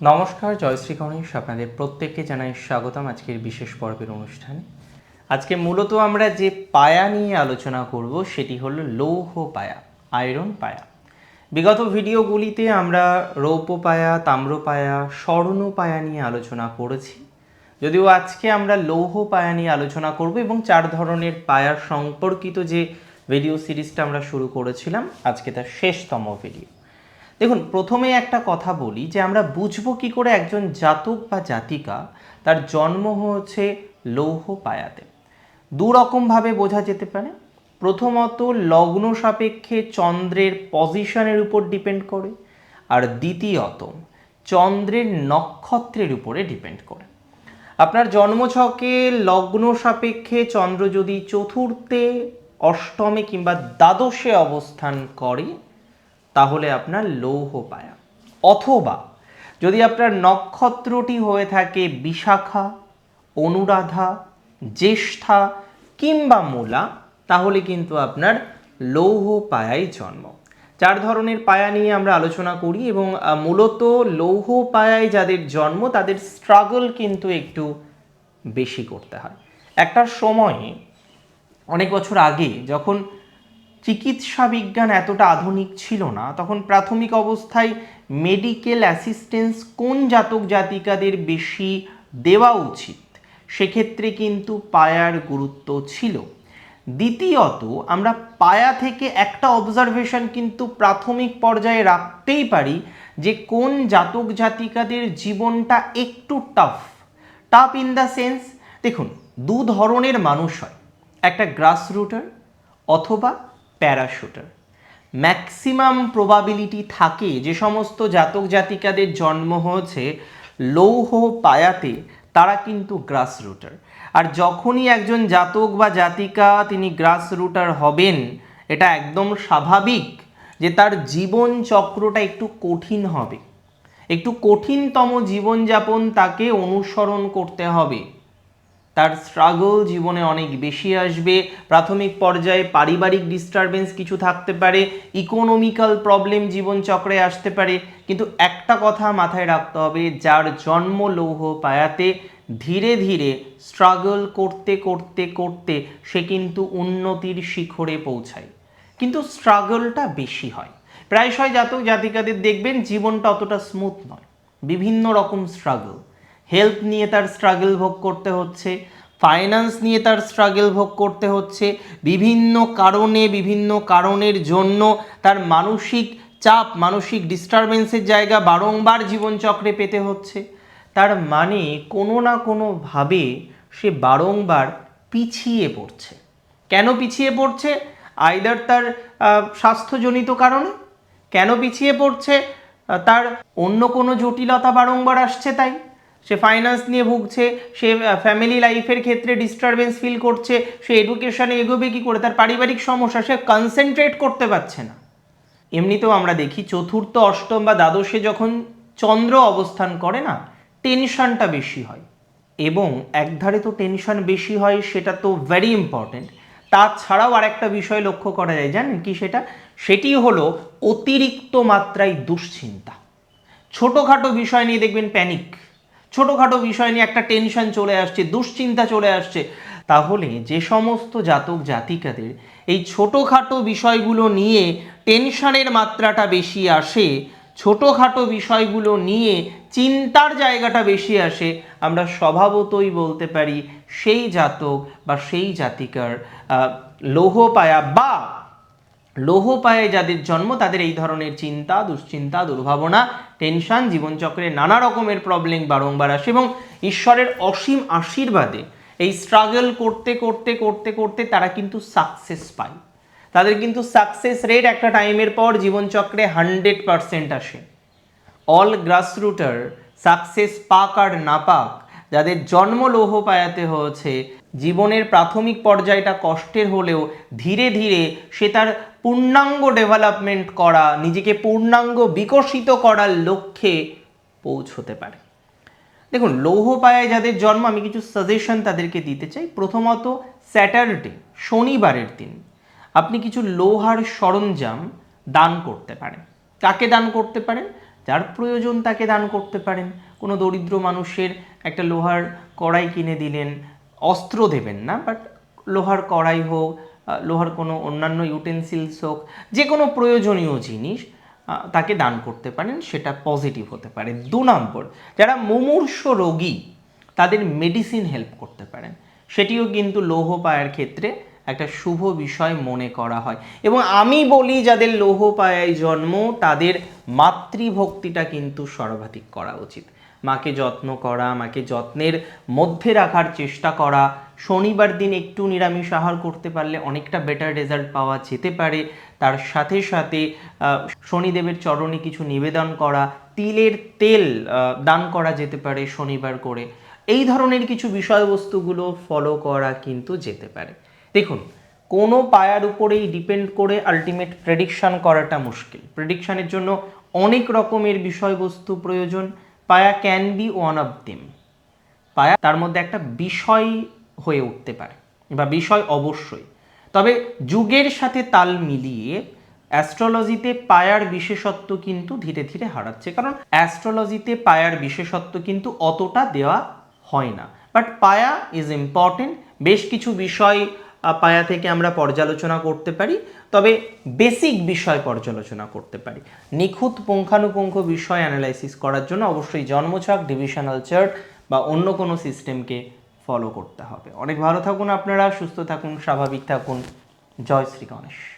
নমস্কার জয়শ্রী গণেশ। আপনাদের প্রত্যেককে জানাই স্বাগতম আজকের বিশেষ পর্বের অনুষ্ঠানে। আজকে মূলত আমরা যে পায়া নিয়ে আলোচনা করব, সেটি হলো লৌহ পায়া, আয়রন পায়া। বিগত ভিডিওগুলিতে আমরা রৌপ্য পায়া, তাম্র পায়া, স্বর্ণ পায়া নিয়ে আলোচনা করেছি। যদিও আজকে আমরা লৌহ পায়া নিয়ে আলোচনা করব এবং চার ধরনের পায়ার সম্পর্কিত যে ভিডিও সিরিজটা আমরা শুরু করেছিলাম, আজকে তার শেষতম ভিডিও। দেখুন, প্রথমে একটা কথা বলি যে আমরা বুঝব কি করে একজন জাতক বা জাতিকা তার জন্ম হচ্ছে লৌহ পায়াতে। দু রকমভাবে বোঝা যেতে পারে। প্রথমত, লগ্ন সাপেক্ষে চন্দ্রের পজিশনের উপর ডিপেন্ড করে আর দ্বিতীয়ত, চন্দ্রের নক্ষত্রের উপরে ডিপেন্ড করে। আপনার জন্মছকে লগ্ন সাপেক্ষে চন্দ্র যদি চতুর্থে, অষ্টমে কিংবা দ্বাদশে অবস্থান করে তাহলে আপনার লৌহ পায়া। অথবা যদি আপনার নক্ষত্রটি হয়ে থাকে বিশাখা, অনুরাধা, জ্যেষ্ঠা কিংবা মূলা, তাহলে কিন্তু আপনার লৌহ পায়াই জন্ম। চার ধরনের পায়া নিয়ে আমরা আলোচনা করি এবং মূলত লৌহ পায়ায় যাদের জন্ম, তাদের স্ট্রাগল কিন্তু একটু বেশি করতে হয়। একটা সময়ে, অনেক বছর আগে যখন চিকিৎসা বিজ্ঞান এতটা আধুনিক ছিল না, তখন প্রাথমিক অবস্থায় মেডিকেল অ্যাসিস্ট্যান্স কোন জাতক জাতিকাদের বেশি দেওয়া উচিত? সেক্ষেত্রে কিন্তু পায়ার গুরুত্ব ছিল। দ্বিতীয়ত, আমরা পায়া থেকে একটা অবজারভেশন কিন্তু প্রাথমিক পর্যায়ে রাখতেই পারি যে কোন জাতক জাতিকাদের জীবনটা একটু tough tough in the sense দেখুন, দু ধরনের মানুষ হয়। একটা গ্রাসরুটার অথবা প্যারাশুটার। ম্যাক্সিমাম প্রবাবিলিটি থাকে যে সমস্ত জাতক জাতিকাদের জন্ম হয়েছে লৌহ পায়াতে, তারা কিন্তু গ্রাস রুটার আর যখনই একজন জাতক বা জাতিকা তিনি গ্রাস রুটার হবেন, এটা একদম স্বাভাবিক যে তার জীবন চক্রটা একটু কঠিন হবে। একটু কঠিনতম জীবনযাপন তাকে অনুসরণ করতে হবে। তার স্ট্রাগল জীবনে অনেক বেশি আসবে। প্রাথমিক পর্যায়ে পারিবারিক ডিস্টারবেন্স কিছু থাকতে পারে ইকোনমিক্যাল প্রবলেম জীবনচক্রে আসতে পারে। কিন্তু একটা কথা মাথায় রাখতে হবে, যার জন্ম লৌহ পায়াতে ধীরে ধীরে স্ট্রাগল করতে করতে করতে সে কিন্তু উন্নতির শিখরে পৌঁছায়। কিন্তু স্ট্রাগলটা বেশি হয়। প্রায়শই জাতক জাতিকাদের দেখবেন জীবনটা অতটা স্মুথ নয়। বিভিন্ন রকম স্ট্রাগল হেলথ নিয়ে তার স্ট্রাগল ভোগ করতে হচ্ছে, ফাইন্যান্স নিয়ে তার স্ট্রাগল ভোগ করতে হচ্ছে, বিভিন্ন কারণে, বিভিন্ন কারণের জন্য তার মানসিক চাপ, মানসিক ডিস্টারবেন্সের জায়গা বারংবার জীবনচক্রে পেতে হচ্ছে। তার মানে কোনো না কোনোভাবে সে বারংবার পিছিয়ে পড়ছে। কেন পিছিয়ে পড়ছে? আইদার তার স্বাস্থ্যজনিত কারণে? কেন পিছিয়ে পড়ছে? তার অন্য কোনো জটিলতা বারংবার আসছে তাই? সে ফাইন্যান্স নিয়ে ভুগছে, সে ফ্যামিলি লাইফের ক্ষেত্রে ডিস্টারবেন্স ফিল করছে, সে এডুকেশনে এগোবে কি করে, তার পারিবারিক সমস্যা, সে কনসেন্ট্রেট করতে পারছে না। এমনিতেও আমরা দেখি চতুর্থ, অষ্টম বা দ্বাদশে যখন চন্দ্র অবস্থান করে না টেনশনটা বেশি হয়। এবং একধারে তো টেনশন বেশি হয়, সেটা তো ভেরি ইম্পর্ট্যান্ট তাছাড়াও আরেকটা বিষয় লক্ষ্য করা যায়, জানেন কি সেটা? সেটি হলো অতিরিক্ত মাত্রায় দুশ্চিন্তা। ছোটোখাটো বিষয় নিয়ে দেখবেন প্যানিক ছোটোখাটো বিষয় নিয়ে একটা টেনশন চলে আসছে, দুশ্চিন্তা চলে আসছে। তাহলে যে সমস্ত জাতক জাতিকাদের এই ছোটোখাটো বিষয়গুলো নিয়ে টেনশনের মাত্রাটা বেশি আসে, ছোটোখাটো বিষয়গুলো নিয়ে চিন্তার জায়গাটা বেশি আসে, আমরা স্বভাবতই বলতে পারি সেই জাতক বা সেই জাতিকার লৌহ পায়া বা লৌহ পায়ে যাদের জন্ম, তাদের এই ধরনের চিন্তা, দুশ্চিন্তা, দুর্ভাবনা, টেনশন, জীবনচক্রে নানা রকমের প্রবলেম বারংবার আসে এবং ঈশ্বরের অসীম আশীর্বাদে এই স্ট্রাগল করতে করতে করতে করতে তারা কিন্তু সাকসেস পায়। তাদের কিন্তু সাকসেস রেট একটা টাইমের পর জীবনচক্রে হান্ড্রেড পারসেন্ট আসে। অল গ্রাসরুটার সাকসেস পাক আর না পাক, যাদের জন্ম লৌহ পায়াতে হয়েছে জীবনের প্রাথমিক পর্যায়টা কষ্টের হলেও ধীরে ধীরে সে তার পূর্ণাঙ্গ ডেভেলপমেন্ট করা, নিজেকে পূর্ণাঙ্গ বিকশিত করার লক্ষ্যে পৌঁছতে পারে। দেখুন, লৌহ পায়ায় যাদের জন্ম, আমি কিছু সাজেশন তাদেরকে দিতে চাই। প্রথমত স্যাটারডে শনিবারের দিন আপনি কিছু লোহার সরঞ্জাম দান করতে পারেন। কাকে দান করতে পারেন? যার প্রয়োজন তাকে দান করতে পারেন। কোনো দরিদ্র মানুষের একটা লোহার কড়াই কিনে দিলেন অস্ত্র দেবেন না বাট লোহার কড়াই হোক লোহার কোনো অন্যান্য ইউটেন্সিলস হোক, যে কোনো প্রয়োজনীয় জিনিস তাকে দান করতে পারেন, সেটা পজিটিভ হতে পারে। দু নম্বর, যারা মুমূর্ষ রোগী, তাদের মেডিসিন হেল্প করতে পারেন। সেটিও কিন্তু লৌহ পায়ার ক্ষেত্রে একটা শুভ বিষয় মনে করা হয়। এবং আমি বলি, যাদের লৌহ পায়ায় জন্ম, তাদের মাতৃভক্তিটা কিন্তু সর্বাধিক করা উচিত। মাকে যত্ন করা, মাকে যত্নের মধ্যে রাখার চেষ্টা করা। শনিবার দিন একটু নিরামিষ আহার করতে পারলে অনেকটা বেটার রেজাল্ট পাওয়া যেতে পারে। তার সাথে সাথে শনিদেবের চরণে কিছু নিবেদন করা, তিলের তেল দান করা যেতে পারে শনিবার করে। এই ধরনের কিছু বিষয়বস্তুগুলো ফলো করা কিন্তু যেতে পারে। দেখুন, কোনো পায়ার উপরেই ডিপেন্ড করে আলটিমেট প্রেডিকশন করাটা মুশকিল। প্রেডিকশনের জন্য অনেক রকমের বিষয়বস্তু প্রয়োজন। পায়া can be one of them পায়া তার মধ্যে একটা বিষয় হয়ে উঠতে পারে, বা বিষয় অবশ্যই। তবে যুগের সাথে তাল মিলিয়ে অ্যাস্ট্রোলজিতে পায়ার বিশেষত্ব কিন্তু ধীরে ধীরে হারাচ্ছে। কারণ অ্যাস্ট্রোলজিতে পায়ার বিশেষত্ব কিন্তু অতটা দেওয়া হয় না। বাট পায়া ইজ ইম্পর্টেন্ট বেশ কিছু বিষয় পায়া থেকে আমরা পর্যালোচনা করতে পারি, তবে বেসিক বিষয় পর্যালোচনা করতে পারি। নিখুঁত পুঙ্খানুপুঙ্খ বিষয় অ্যানালাইসিস করার জন্য অবশ্যই জন্মছক ডিভিশনাল চার্ট বা অন্য কোনো সিস্টেমকে ফলো করতে হবে। অনেক ভালো থাকুন আপনারা, সুস্থ থাকুন, স্বাভাবিক থাকুন। জয় শ্রী গণেশ।